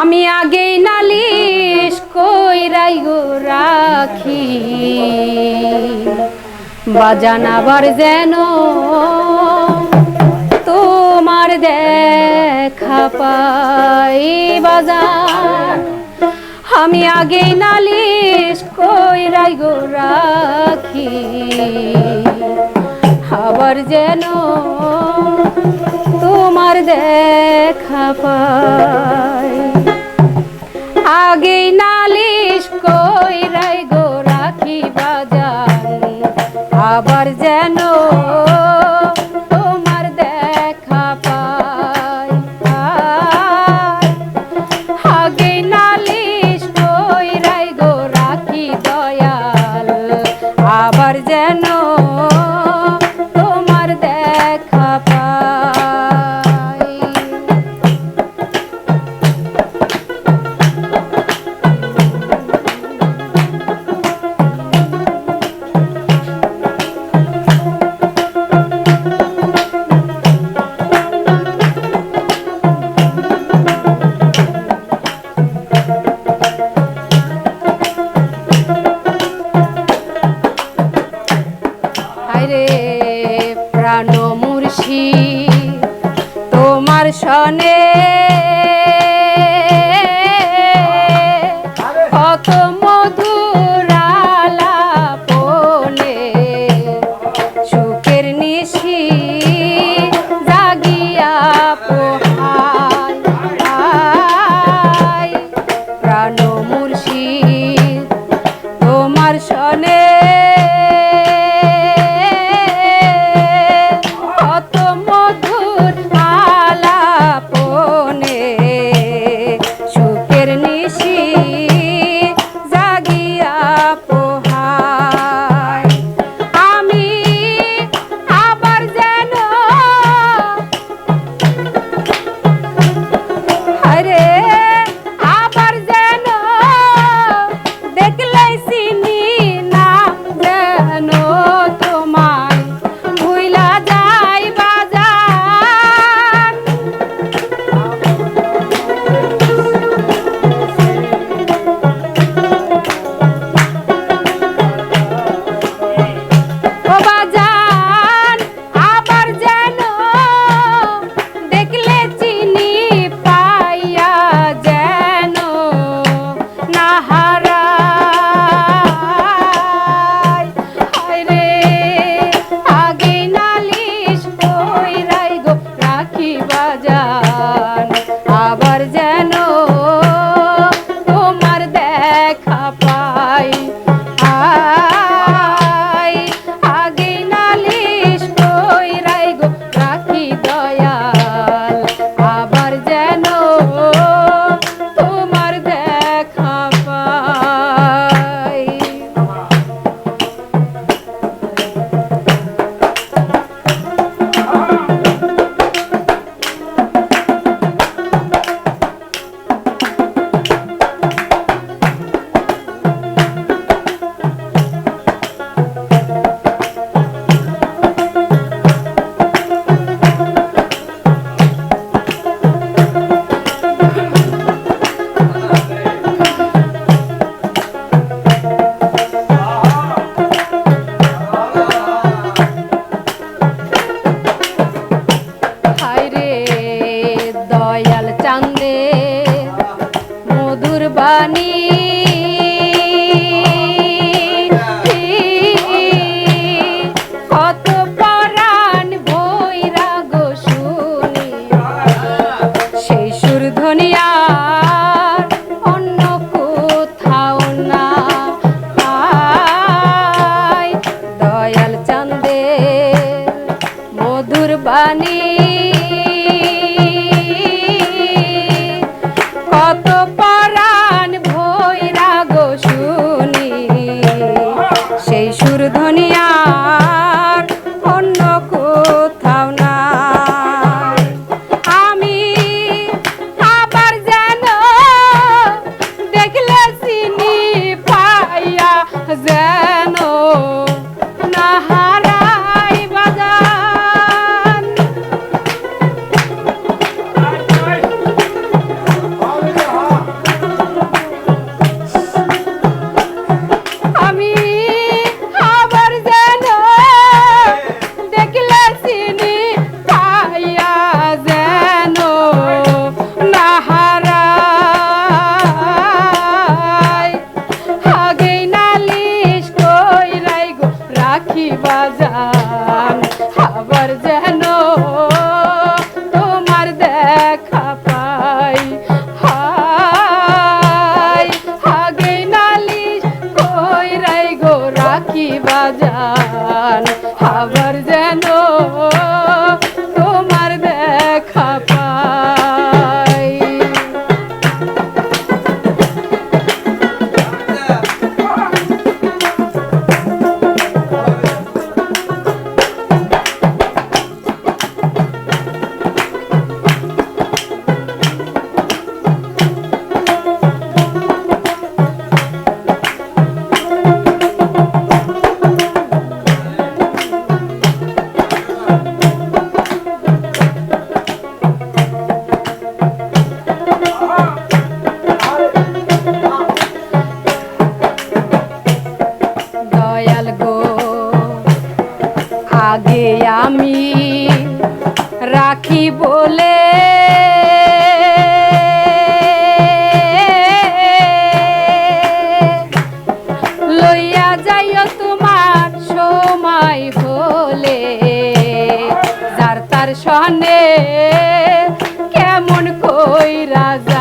আমি আগেই নালিশ কইরাই গো রাখি। বাজানাবার যেন তোমার দেখা পাই বাজার। আমি আগেই নালিশ কইরাই গো রাখি। আবার যেন তোমার দেখা পাই। আগে নালিশ কই রাই গো রাখি বাজার আবার যেন বাজান, আবার যেন তোমার দেখা পাই। হাই, আগে নালিশ কই গো রাখি বাজান, আবার যেন আগে আমি রাখি বলে। লইয়া যাইও তোমার সময় বলে যার তার সনে কেমন কই রাজা